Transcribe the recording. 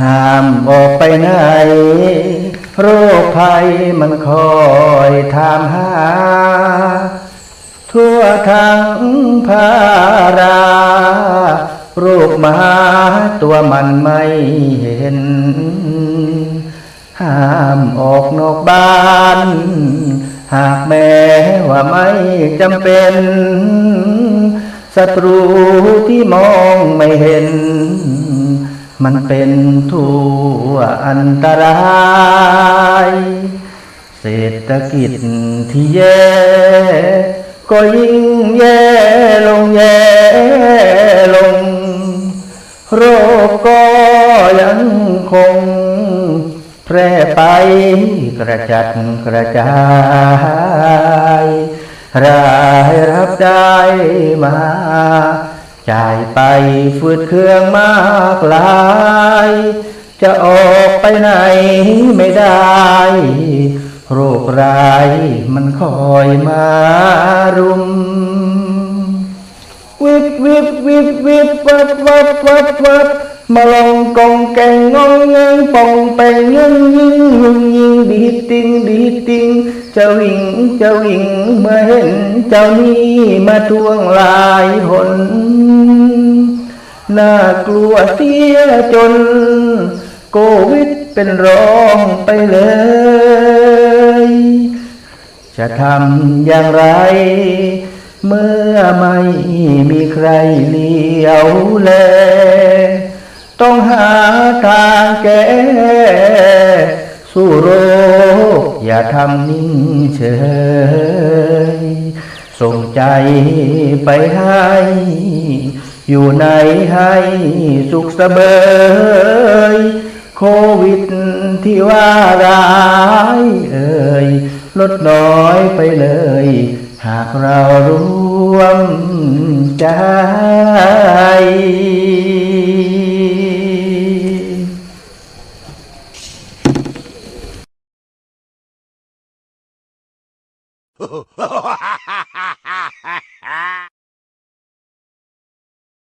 ห้ามออกไปไหน โรคภัยมันคอยถามหา ทั่วทั้งพาราโรูปหมาตัวมันไม่เห็น ห้ามออกนอกบ้าน หากแม้ว่าไม่จำเป็นศัตรูที่มองไม่เห็น มันเป็นทั่วอันตราย เศรษฐกิจที่แย่ ก็ยิ่งแย่ลงแย่ลง โรคก็ยังคงแพร่ไปกระจัดกระจายรายรับได้มา จ่ายไปฟืดเครื่องมากลาย จะออกไปไหนไม่ได้ โรคร้ายมันคอยมารุม วิบวิบวิบวับวับวับวับมาลองกองแกงงองเงงปองแปงยิงยิงยิงยิงดีติงดีติงเจ้าวิ่งเจ้าวิ่งเมื่อเห็นเจ้านี้มาทวงลายหนน่ากลัวเสียจน โควิดเป็นรองไปเลย จะทำอย่างไร เมื่อไม่มีใครเลี้ยวแล ต้องหาทางแก้สู้โรคอย่าทำนิ่งเฉย ส่งใจไปให้ อยู่ในให้สุขสเบยโควิดที่ว่าร้ายเอ่ยลดน้อยไปเลย หากเรารวมใจ Ha ha ha!